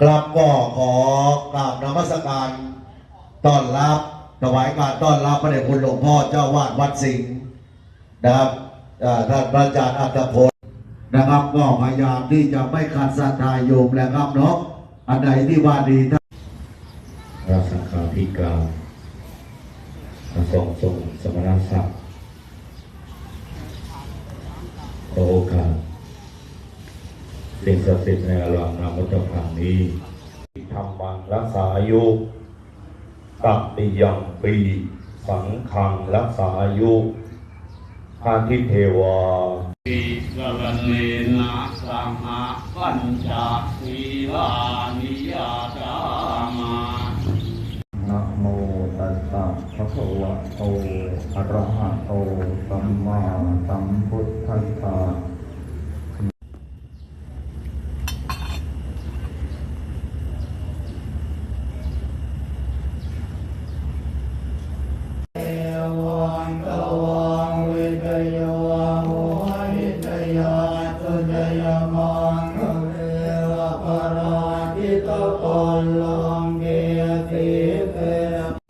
กลับก็ขอกราบนมัสการต้อนรับถวายการต้อนรับพระเดชคุณหลวงพ่อเจ้าวาดวัดสิงห์นะครับอาท่านพระอาจารย์อัตพลนะครับ ก็พยายามที่จะไม่ขัดศรัทธาโยมแหละครับเนาะอันใดที่ว่าดีท่านระสังฆาธิการพระทรงทรงสมณศักดิ์โอกาส สิ่งศักดิ์สิทธิ์ในอารามนามวัตพังนี้ทำบังรักษาอายุกัปปิยังปีสังขังรักษาอายุพาทิเทวาติกรณีนะสังหะปัญจศีลานิยาจามานะโมตัสสะภะคะวะโตอะระหะโตสัมมาสัมพุทธัส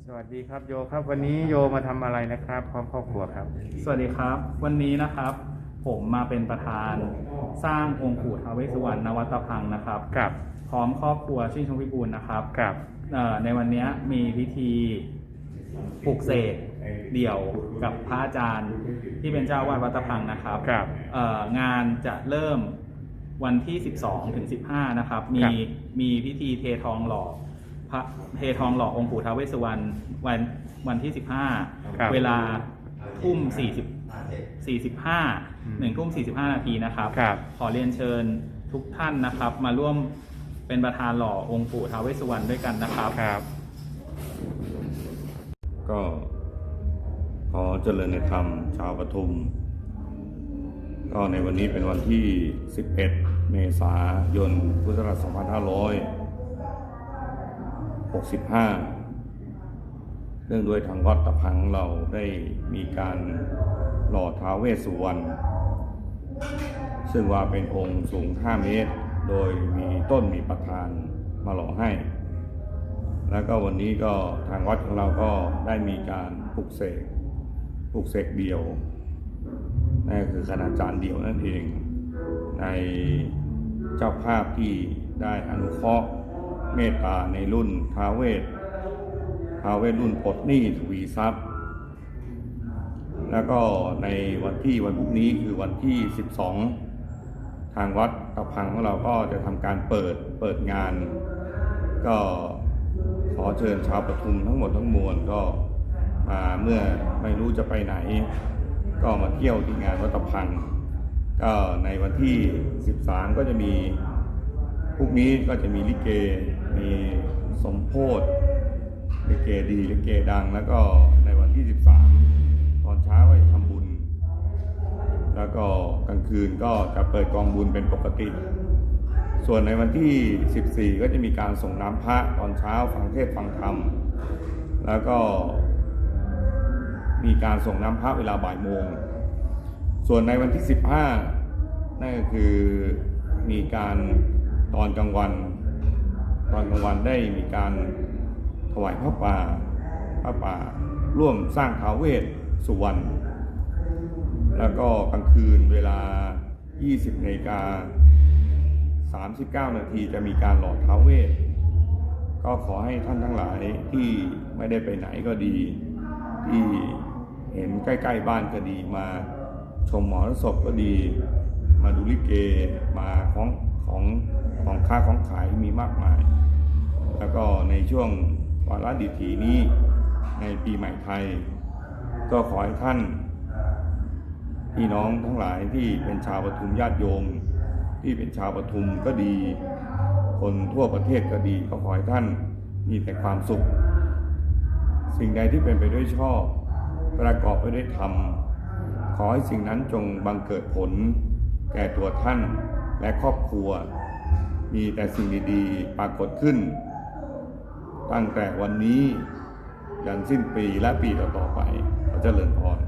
สวัสดีครับโยครับ วันนี้โยมาทำอะไรนะครับพร้อมครอบครัวครับ สวัสดีครับ วันนี้นะครับ ผมมาเป็นประธานสร้างองค์ปู่ท้าวเวสสุวรรณนวัตพังค์นะครับ กับพร้อมครอบครัวชื่นชมพิบูลนะครับกับเอ่อในวันนี้มีพิธีปลุกเสกเดี่ยวกับพระอาจารย์ที่เป็นเจ้าวาดวัดตะพังนะครับ กับ เอ่องานจะเริ่ม วันที่ 12 ถึง 15 นะครับ มีครับมีพิธีเททองหล่อพระเททองหล่อองค์ปู่ท้าวเวสสุวรรณวันวันที่ 15 เวลาทุ่ม 40 45หนึ่งทุ่ม 45 นาทีนะครับครับ ขอเรียนเชิญทุกท่านนะครับ มาร่วมเป็นประธานหล่อองค์ปู่ท้าวเวสสุวรรณด้วยกันนะครับครับ ก็ขอเจริญในธรรมชาวปทุมก็ในวันนี้เป็นวันที่ 11 เมษายน พุทธศักราช2565เนื่องด้วยทางวัดตะพังเราได้มีการหล่อท้าเวสสุวรรณ ซึ่งว่าเป็นองค์สูง 5 เมตร โดยมีต้นมีประธานมาหล่อให้ แล้วก็วันนี้ก็ทางวัดของเราก็ได้มีการปลุกเสกปลุกเสกเดียวนั่นคือคณาจารย์เดียวนั่นเองใน เจ้าภาพที่ได้อนุเคราะห์เมตตาในรุ่นท้าเวทท้าเวทรุ่นปลดหนี้ทวีทรัพย์ แล้วก็ในวันที่วันพรุ่งนี้คือวันที่ 12 ทางวัดตะพังของเราก็จะทำการเปิดเปิดงาน ก็ขอเชิญชาวปทุมทั้งหมดทั้งมวลก็มาเมื่อไม่รู้จะไปไหน ก็มาเที่ยวที่งานวัดตะพัง ก็ในวันที่ 13 ก็จะมีพรุ่งนี้ก็จะมีลิเก มีสมโพธลิเกดีลิเกดัง แล้วก็ในวันที่ 13 ตอนเช้าก็จะทำบุญ แล้วก็กลางคืนก็จะเปิดกองบุญเป็นปกติ ส่วนในวันที่ 14 ก็จะมีการส่งน้ำพระตอนเช้าฟังเทศฟังธรรม แล้วก็มีการส่งน้ำพระเวลาบ่ายโมง ส่วนในวันที่ 15 นั่นก็คือมีการตอนกลางวัน ตอนกลางวันได้มีการถวายพระป่าพระป่า ร่วมสร้างท้าวเวสสุวรรณแล้วก็กลางคืนเวลา 20นาฬิกา39 นาทีจะมีการหล่อท้าวเวสก็ขอให้ท่านทั้งหลายที่ไม่ได้ไปไหนก็ดี ที่เห็นใกล้ ๆ บ้านก็ดีมา ชมหมอรสพก็ดี มาดูลิเกมาของของของค้าของขายมีมากมาย แล้วก็ในช่วงวาระดิถีนี้ในปีใหม่ไทย ก็ขอให้ท่านพี่น้องทั้งหลายที่เป็นชาวปทุมญาติโยม ที่เป็นชาวปทุมก็ดี คนทั่วประเทศก็ดีก็ขอให้ท่านมีแต่ความสุข สิ่งใดที่เป็นไปด้วยชอบ ประกอบไปด้วยธรรม ขอให้สิ่งนั้นจงบังเกิดผล แก่ตัวท่านและครอบครัว มีแต่สิ่งดีๆ ปรากฏขึ้น ตั้งแต่วันนี้ยันสิ้นปีและปีต่อๆไปขอเจริญพร